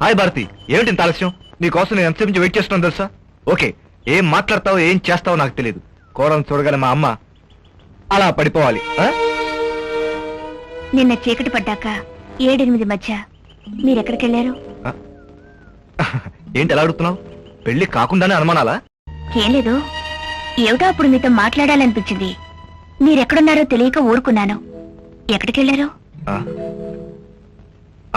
Hi Bharati ఏమిటి ఇంత ఆలస్యం? నీకోసం నేను ఎంతసేపు వెయిట్ చేస్తున్నాను తెలుసా? ఓకే ఏం మాట్లాడతావో ఏం చేస్తావో నాకు తెలియదు కూరను చూడగల మా అమ్మ అలా పడిపోవాలి? నిన్న చీకటి పడ్డాక ఏడెనిమిది మధ్య మీరెక్కడికెళ్ళారు ఆ? ఏంటి ఎలా అడుగుతున్నావు? పెళ్ళి కాకుండానే అనుమానాలా? ఏం లేదు. ఏమిటో అప్పుడు మీతో మాట్లాడాలనిపించింది. మీరెక్కడున్నారో తెలియక ఊరుకున్నాను. ఎక్కడికెళ్ళారు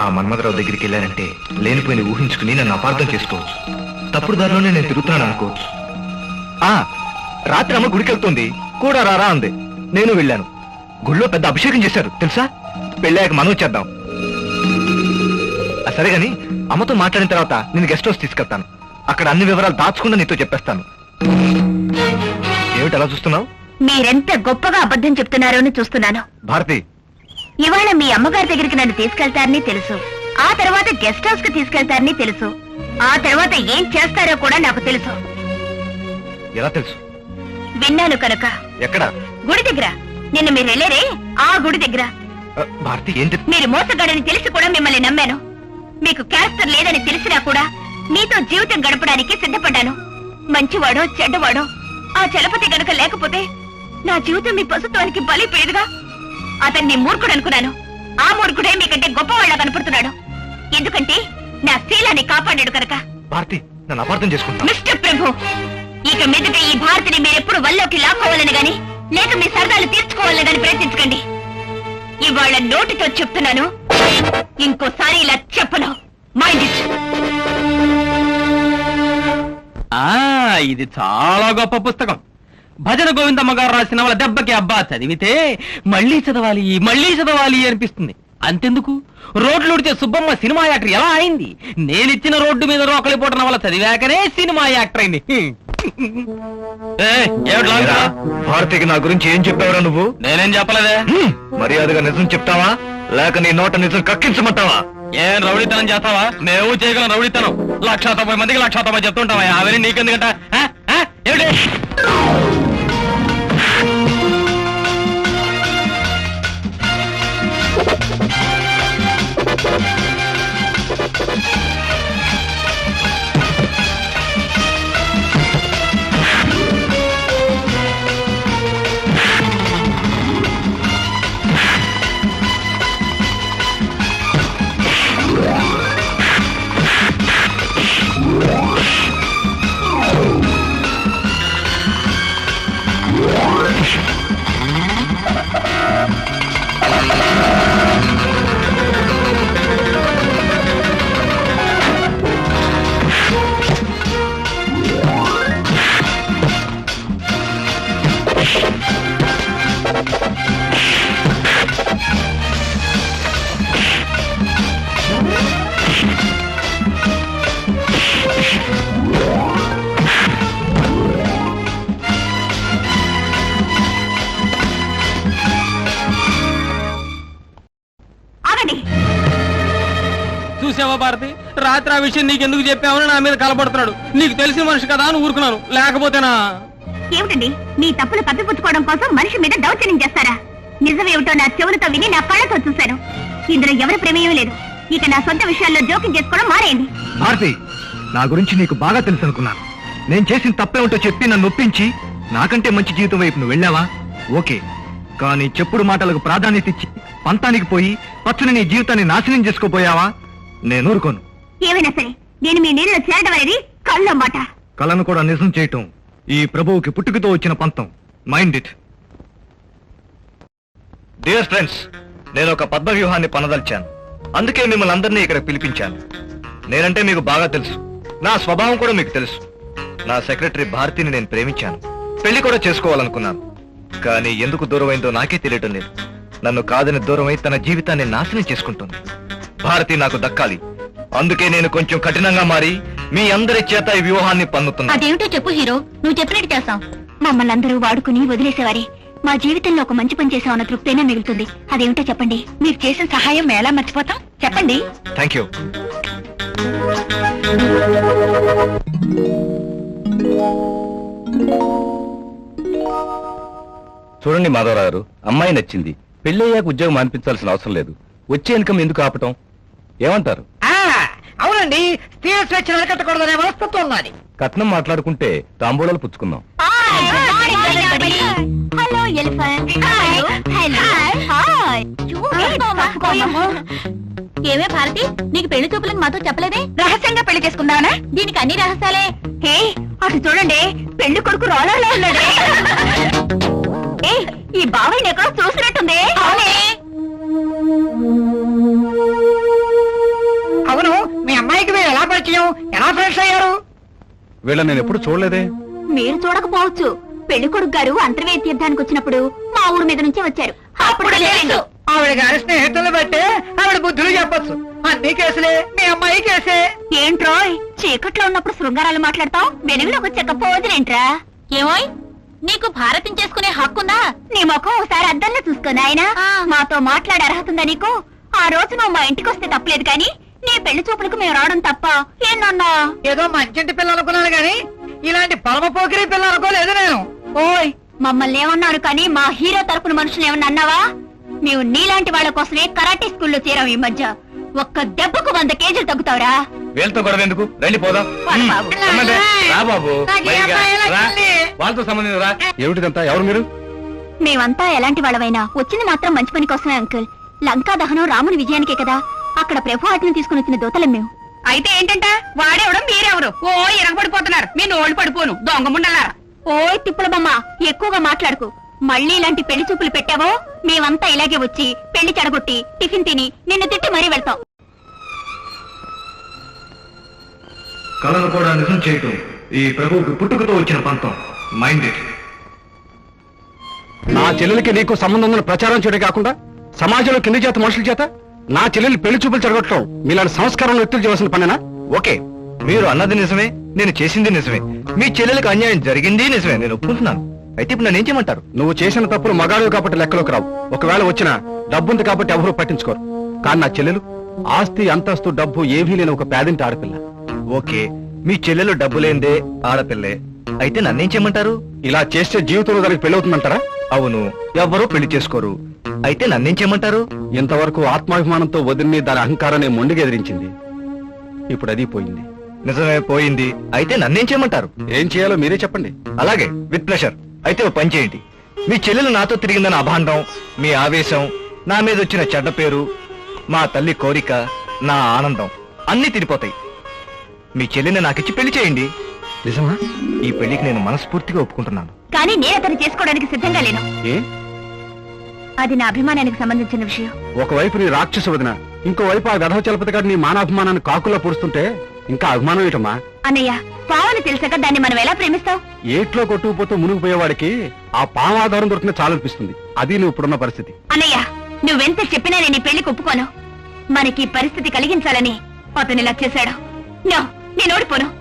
ఆ? మన్మథరావు దగ్గరికి వెళ్ళానంటే లేనిపోయిన ఊహించుకుని నన్ను అపార్థం చేసుకోవచ్చు. తప్పుడు దారిలోనే నేను తిరుగుతున్నాను అనుకోవచ్చు. ఆ రాత్రి అమ్మ గుడికి వెళ్తుంది. కూడా రారా అంది. నేను వెళ్ళాను. గుళ్ళో పెద్ద అభిషేకం చేశారు. తెలుసా? పెళ్ళాక మనం చేద్దాం. ఆ, సరే గాని అమ్మతో మాట్లాడిన తర్వాత నేను గెస్ట్ హౌస్ తీసుకెళ్తాను. అక్కడ అన్ని వివరాలు దాచకుండా నీతో చెప్పేస్తాను. ఏమిటి అలా చూస్తున్నావు? మీరెంత గొప్పగా అబద్ధం చెప్తున్నారో అని చూస్తున్నాను. భారతి అమ్మగారి దగ్గరికి నన్ను తీసుకెళ్తారని తెలుసు. ఆ తర్వాత గెస్ట్ హౌస్కి తీసుకెళ్తారని తెలుసు. ఆ తర్వాత ఏం చేస్తారో కూడా నాకు తెలుసు. ఎలా తెలుసు? విన్నాను కనుక. ఎక్కడ? గుడి దగ్గర. నిన్న మీరు వెళ్ళారే ఆ గుడి దగ్గర. భారతి ఏంటి మీరు మోసగాడని తెలిసి కూడా మిమ్మల్ని నమ్మాను. మీకు క్యారెక్టర్ లేదని తెలిసినా కూడా మీతో జీవితం గడపడానికి సిద్ధపడ్డాను. మంచివాడో చెడ్డవాడో ఆ చలపతి గనుక లేకపోతే నా జీవితం మీ పశుత్వానికి బలిపోయేదిగా అతన్ని మూర్ఖుడు అనుకున్నాను ఆ మూర్ఖుడే మీకంటే గొప్పవాళ్ళ కనపడుతున్నాడు. ఎందుకంటే నా శీలాన్ని కాపాడాడు కనుక. భారతి నన్ను అపార్థం చేసుకుంటా. మిస్టర్ ప్రభు ఇక మీదట ఈ భారతిని మీరెప్పుడు వల్లోకి లాక్కోవాలని గాని లేక మీ సరదాలు తీర్చుకోవాలని గాని ప్రయత్నించకండి. ఇవాళ నోటితో చెప్తున్నాను ఇంకోసారి ఇలా చెప్పను. మైండ్ ఇట్ ఆ ఇది చాలా గొప్ప పుస్తకం. భజన గోవిందమ్మ గారు రాసిన వాళ్ళ దెబ్బకి అబ్బా చదివితే మళ్ళీ చదవాలి మళ్ళీ చదవాలి అనిపిస్తుంది. అంతెందుకు? రోడ్లు ఉడితే సుబ్బమ్మ సినిమా యాక్టర్ ఎలా అయింది? నేనిచ్చిన రోడ్డు మీద రోకలి పోటన వల్ల చదివాకనే సినిమా యాక్టర్ అయింది? భారతికి నా గురించి ఏం చెప్పావురా నువ్వు? నేనేం చెప్పలేదే. మర్యాదగా నిజం చెప్తావా? లేక నీ నోట నిజం కక్కించమంటావా? ఏం రౌడీతనం చేస్తావా? మేము చేయగలం రౌడీతనం. లక్ష తొంభై మందికి లక్ష తొంభై చెప్తుంటావా? అవన్నీ నీకెందుకంట? ఏమిటి? రాత్రి ఆ విషయం నీకెందుకు చెప్పావని నా మీద కలపడుతున్నాడు నీకు తెలిసిన మనిషి కదా అని ఊరుకున్నాను. లేకపోతేనా? ఏమిటండి? మీ తప్పులు కప్పిపుచ్చుకోవడం కోసం మనిషి మీద దౌర్జన్యం చేస్తారా? నిజమేమిటో నా చెవులతో విని నా కళ్ళతో చూశాను. ఇందులో ఎవరి ప్రమేయం లేదు. ఇక నా సొంత విషయాల్లో జోక్యం చేసుకోవడం మానేయండి. భారతి నా గురించి నీకు బాగా తెలుసు అనుకున్నాను నేను చేసిన తప్పే ఉంటో చెప్పి నన్ను ఒప్పించి నాకంటే మంచి జీవితం వైపు నువ్వు వెళ్ళావా? ఓకే. కానీ చెప్పుడు మాటలకు ప్రాధాన్యత ఇచ్చి పంతానికి పోయి పచ్చని నీ జీవితాన్ని నాశనం చేసుకోపోయావా నేను ఊరుకోను. ఏమైనా సరే నేను మీ నీళ్ళలో చేరడం అనేది కళ్ళ కళను కలను కూడా నిజం చేయటం ఈ ప్రభువుకి పుట్టుకతో వచ్చిన పంతం. మైండ్ ఇట్ డియర్ ఫ్రెండ్స్ నేను ఒక పద్మ వ్యూహాన్ని పనదలిచాను. అందుకే మిమ్మల్ని అందరినీ ఇక్కడ పిలిపించాను. నేనంటే మీకు బాగా తెలుసు. నా స్వభావం కూడా మీకు తెలుసు. నా సెక్రటరీ భారతిని నేను ప్రేమించాను. పెళ్ళి కూడా చేసుకోవాలనుకున్నాను. కానీ ఎందుకు దూరమైందో నాకే తెలియటం లేదు. నన్ను కాదని దూరమై తన జీవితాన్ని నాశనం చేసుకుంటుంది. భారతి నాకు దక్కాలి. అందుకే నేను కొంచెం కఠినంగా మారి మీ అందరి చేత ఈ వ్యూహాన్ని పన్నుతున్నాను అదేమిటో చెప్పు హీరో. నువ్వు చెప్పినట్టు చేస్తాం మమ్మల్ని అందరూ వాడుకుని వదిలేసేవారే. మా జీవితంలో ఒక మంచి పని చేసామన్న తృప్తైనా మిగులుతుంది. అదేమిటో చెప్పండి. మీరు చేసిన సహాయం ఎలా మర్చిపోతాం? చెప్పండి. థ్యాంక్ యూ చూడండి మాధవరావు గారు అమ్మాయి నచ్చింది. పెళ్ళయ్యాక ఉద్యోగం అనిపించాల్సిన అవసరం లేదు. వచ్చే ఇన్కమ్ ఎందుకు ఆపటం? ఏమంటారు? అవునండి స్త్రీ స్వేచ్ఛ నిలకట్టకూడదనే మనస్తత్వం ఉన్నది కట్నం మాట్లాడుకుంటే తాంబూలాలు పుచ్చుకుందాం. హలో ఎలిఫెంట్ హలో హాయ్ ఏమే భారతి నీకు పెళ్ళి చూపులకు మాతో చెప్పలేదే? రహస్యంగా పెళ్ళి చేసుకుందామనా? దీనికి అన్ని రహస్యాలే. హే అటు చూడండి. పెళ్ళి కొడుకు రోలలో ఉన్నాడే. ఏ ఈ బావైని ఎక్కడో చూసినట్టుంది. అవును. పరిచయం ఎలా ఫ్రెండ్స్ అయ్యారు? వీళ్ళ నేను ఎప్పుడు చూడలేదే. మీరు చూడకపోవచ్చు. పెళ్ళి కొడుకు గారు అంతర్వేద తీర్థానికి వచ్చినప్పుడు మా ఊరు మీద నుంచి వచ్చారు. అప్పుడు ఆవిడ గారి స్నేహితులను బట్టే ఆవిడ బుద్ధులు చెప్పొచ్చు. అన్ని కేసులే మీ అమ్మాయి కేసే. ఏంట్రోయ్ చీకట్లో ఉన్నప్పుడు శృంగారాలు మాట్లాడతావు? వెలుగులోకి వచ్చాక పోదులేంట్రా ఏమోయ్ నీకు భారతం చేసుకునే హక్కుందా? నీ ముఖం ఒకసారి అద్దంలో చూసుకో ఆయన మాతో మాట్లాడే అర్హత ఉందా నీకు? ఆ రోజు నువ్వు మా ఇంటికి వస్తే తప్పలేదు కానీ నీ పెళ్ళి చూపులకు మేము రావడం తప్ప ఏనన్నా ఏదో మంచింటి పిల్ల అనుకున్నాను గాని ఇలాంటి పరమ పోకిరి పిల్ల అనుకోలేదు నేను. ఓయ్ మమ్మల్ని ఏమన్నారు కానీ మా హీరో తరపున మనుషులు ఏమన్నా అన్నావా? మేము నీలాంటి వాళ్ళ కోసమే కరాటే స్కూల్లో చేరాం ఈ మధ్య. ఒక్క దెబ్బకు వంద కేజీలు తగ్గుతావురా. వీళ్ళతో గొడవ ఎందుకు? రండి పోదాం. రమ్మంటే. రా బాబు. పైగా? వాళ్ళతో సంబంధం రా. ఏమిటిదంతా? ఎవరు మీరు? మేమంతా ఎలాంటి వాళ్ళమైనా? వచ్చింది మాత్రం మంచి పని కోసమే అంకుల్. లంకా దహనం రాముని విజయానికే కదా. అక్కడ ప్రభు ఆజ్ఞను తీసుకుని వచ్చిన దోతలం మేము. అయితే ఏంటంట? వాడెవడం? మీరెవరు? ఓ ఇరగబడిపోతున్నారు మీ నోళ్ళు పడిపోను. దొంగ ముండలారా ఓయ్ తిప్పుల బొమ్మ ఎక్కువగా మాట్లాడుకు. మళ్ళీ ఇలాంటి పెళ్ళి చూపులు పెట్టావో? మేమంతా ఇలాగే వచ్చి పెళ్ళి చెడగొట్టి టిఫిన్ తిని నిన్ను తిట్టి మరీ వెళ్తాం. కళను కూడా నిజం చేయటం ఈ ప్రభువుకి పుట్టుకతో వచ్చిన పంతం. మైండ్ ఇట్ నా చెల్లెలకి నీకు సంబంధం ప్రచారం చేయడం కాకుండా సమాజంలో కింది చేత మనుషుల చేత నా చెల్లెలు పెళ్ళి చూపులు జరగటం మీలాంటి సంస్కారం వ్యక్తులు చేయవలసిన పనేనా? ఓకే. మీరు అన్నది నిజమే నేను చేసింది నిజమే. మీ చెల్లెలకు అన్యాయం జరిగింది నిజమే నేను ఒప్పుకుంటున్నాను. అయితే ఇప్పుడు నన్ను ఏం చేయమంటారు? నువ్వు చేసిన తప్పులు మగాడు కాబట్టి లెక్కలోకి రావు. ఒకవేళ వచ్చినా డబ్బుంది కాబట్టి ఎవరూ పట్టించుకోరు. కానీ నా చెల్లెలు ఆస్తి అంతస్తు డబ్బు ఏవీ లేని ఒక పేదింటి ఆడపిల్ల. ఓకే. మీ చెల్లెలు డబ్బు లేందే ఆడపిల్లే. అయితే నన్నేం చేయమంటారు? ఇలా చేస్తే జీవితంలో దానికి పెళ్ళవుతుందంటారా? అవును ఎవ్వరూ పెళ్ళి చేసుకోరు. అయితే నన్నేం చేయమంటారు ఇంతవరకు ఆత్మాభిమానంతో వదిలిని దాని అహంకారాన్ని మొండిగా ఎదిరించింది. ఇప్పుడు అది పోయింది. నిజమే పోయింది. అయితే నన్నేం చేయమంటారు ఏం చేయాలో మీరే చెప్పండి. అలాగే విత్ ప్రెషర్ అయితే ఓ పని చేయండి. మీ చెల్లెలు నాతో తిరిగిందని అభాండం మీ ఆవేశం నా మీద వచ్చిన చెడ్డ పేరు మా తల్లి కోరిక నా ఆనందం అన్నీ తిరిపోతాయి. మీ చెల్లిని నాకిచ్చి పెళ్ళి చేయండి. నిజమా? ఈ పెళ్ళికి నేను మనస్ఫూర్తిగా ఒప్పుకుంటున్నాను. కానీ నేను అతను చేసుకోవడానికి సిద్ధంగా లేను. ఏ? అది నా అభిమానానికి సంబంధించిన విషయం. ఒకవైపు నీ రాక్షస వదిన ఇంకోవైపు ఆ వెధవ చలపతి గారు నీ మానాభిమానాన్ని కాకుల్లో పొడుస్తుంటే ఇంకా అభిమానం ఏటమ్మా అన్నయ్య పావని తెలిసాక దాన్ని మనం ఎలా ప్రేమిస్తావు ఏట్లో కొట్టుకుపోతూ మునిగిపోయేవాడికి ఆ పాము ఆధారం దొరికిన చాలనిపిస్తుంది. అది నువ్వు ఇప్పుడున్న పరిస్థితి. అన్నయ్య నువ్వెంత చెప్పినా నేను ఈ పెళ్ళికి ఒప్పుకోను. మనకి ఈ పరిస్థితి కలిగించాలని అతను ఇలా చేశాడు. నో నేను ఓడిపోను.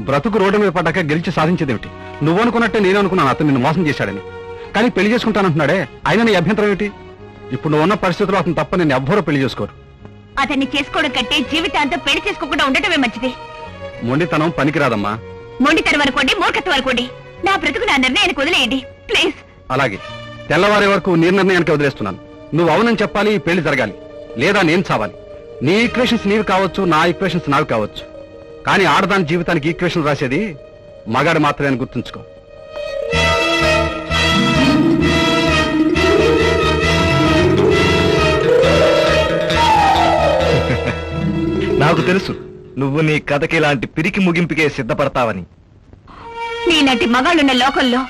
బ్రతుకు రోడ్డు మీద పడ్డాక గెలిచి సాధించేదేమిటి? నువ్వు అనుకున్నట్టే నేను అనుకున్నాను అతను నిన్ను మోసం చేశాడని. కానీ పెళ్ళి చేసుకుంటానంటున్నాడే ఆయన నీ అభ్యంతరం ఏమిటి? ఇప్పుడు నువ్వు ఉన్న పరిస్థితుల్లో అతను తప్ప నేను ఎవ్వరూ పెళ్ళి చేసుకోరు. అతన్ని చేసుకోవడం కంటే జీవితాంతం పెళ్ళి చేసుకోకుండా ఉండటమే మంచిది. మొండితనం పనికిరాదమ్మా. మొండితనం అనుకోండి మూర్ఖత్వం అనుకోండి. నా బ్రతుకు నా నిర్ణయానికి వదిలేయండి ప్లీజ్. అలాగే. తెల్లవారే వరకు నీ నిర్ణయానికి వదిలేస్తున్నాను. నువ్వు అవునని చెప్పాలి పెళ్ళి జరగాలి. లేదా నేను చావాలి. నీ ఈక్వేషన్స్ నీవి కావచ్చు నా ఈక్వేషన్స్ నావి కావచ్చు. కానీ ఆడదాని జీవితానికి ఈక్వేషన్ రాసేది మగాడు మాత్రమే అని గుర్తుంచుకో. నాకు తెలుసు నువ్వు నీ కథకి ఇలాంటి పిరికి ముగింపుకే సిద్ధపడతావని. నీలాంటి మగాళ్ళున్న లోకంలో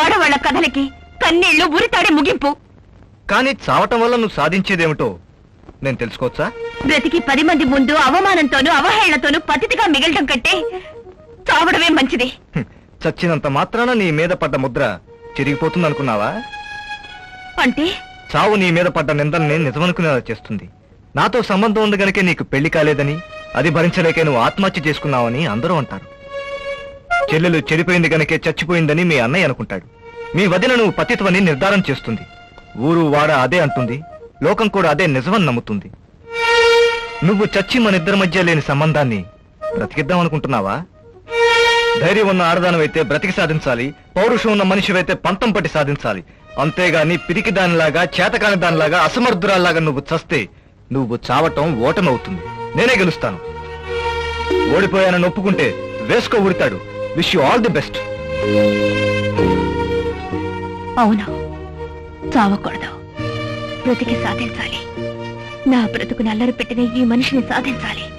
ఆడవాళ్ళ కథలకి కన్నీళ్ళు ఉరితాడే ముగింపు. కానీ చావటం వల్ల నువ్వు సాధించేదేమిటో నేను తెలుసుకోవచ్చా? బ్రతికి పది మంది ముందు అవమానంతోనూ అవహేళనతోనూ పతితిగా మిగలటం కంటే చావడమే మంచిది. హ్మ్. చచ్చినంత మాత్రాన నీ మీద పడ్డ ముద్ర చెరిగిపోతుందనుకున్నావా? అంటే? చావు నీ మీద పడ్డ నిందల్ని నిజమనుకునేలా చేస్తుంది. నాతో సంబంధం ఉంది గనకే నీకు పెళ్ళి కాలేదని అది భరించలేకే నువ్వు ఆత్మహత్య చేసుకున్నావని అందరూ అంటారు. చెల్లెలు చెడిపోయింది గనకే చచ్చిపోయిందని మీ అన్నయ్య అనుకుంటాడు. మీ వదిన నువ్వు పతిత్వని నిర్ధారణ చేస్తుంది. ఊరు వాడ అదే అంటుంది. లోకం కూడా అదే నిజమని నమ్ముతుంది. నువ్వు చచ్చి మన ఇద్దరి మధ్య లేని సంబంధాన్ని బ్రతికిద్దాం అనుకుంటున్నావా? ధైర్యం ఉన్న ఆడదానమైతే బ్రతికి సాధించాలి పౌరుషం ఉన్న మనిషివైతే పంతం పట్టి సాధించాలి. అంతేగాని పిరికి దానిలాగా చేతకాని దానిలాగా అసమర్థురాల్లాగా నువ్వు చస్తే నువ్వు చావటం ఓటమవుతుంది. నేనే గెలుస్తాను. ఓడిపోయానని ఒప్పుకుంటే వేసుకో ఉడతాడు wish you all the best అవును. చావకూడదు. బ్రతికి సాధించాలి. నా బ్రతుకుని అల్లరి పెట్టిన ఈ మనిషిని సాధించాలి.